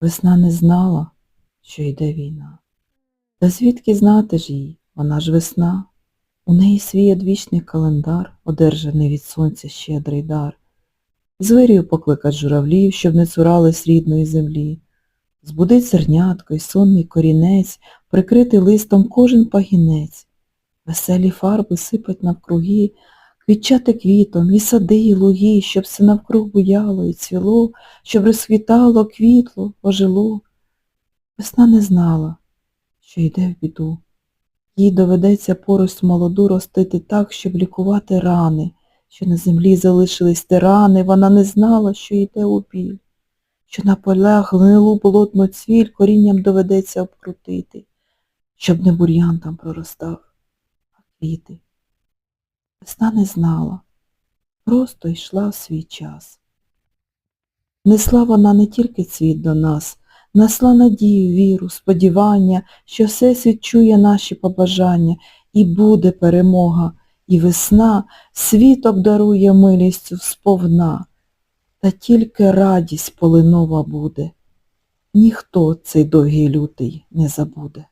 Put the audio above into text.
Весна не знала, що йде війна. Та звідки знати ж їй, вона ж весна. У неї свій одвічний календар, одержаний від сонця щедрий дар. Звирію покликать журавлів, щоб не цурались рідної землі. Збудить зернятко й сонний корінець, прикритий листом кожен пагінець. Веселі фарби сипать навкруги, квітчати квітом, і сади, і луги, щоб все навкруг буяло і цвіло, щоб розквітало, квітло, ожило. Весна не знала, що йде в біду. Їй доведеться порость молоду ростити так, щоб лікувати рани, що на землі залишились тирани, вона не знала, що йде у біль, що на полях гнилу болотну цвіль корінням доведеться обкрутити, щоб не бур'ян там проростав, а квіти. Весна не знала, просто йшла в свій час. Несла вона не тільки цвіт до нас, несла надію, віру, сподівання, що всесвіт чує наші побажання, і буде перемога, і весна світ обдарує милістю сповна, та тільки радість полинова буде. Ніхто цей довгий лютий не забуде.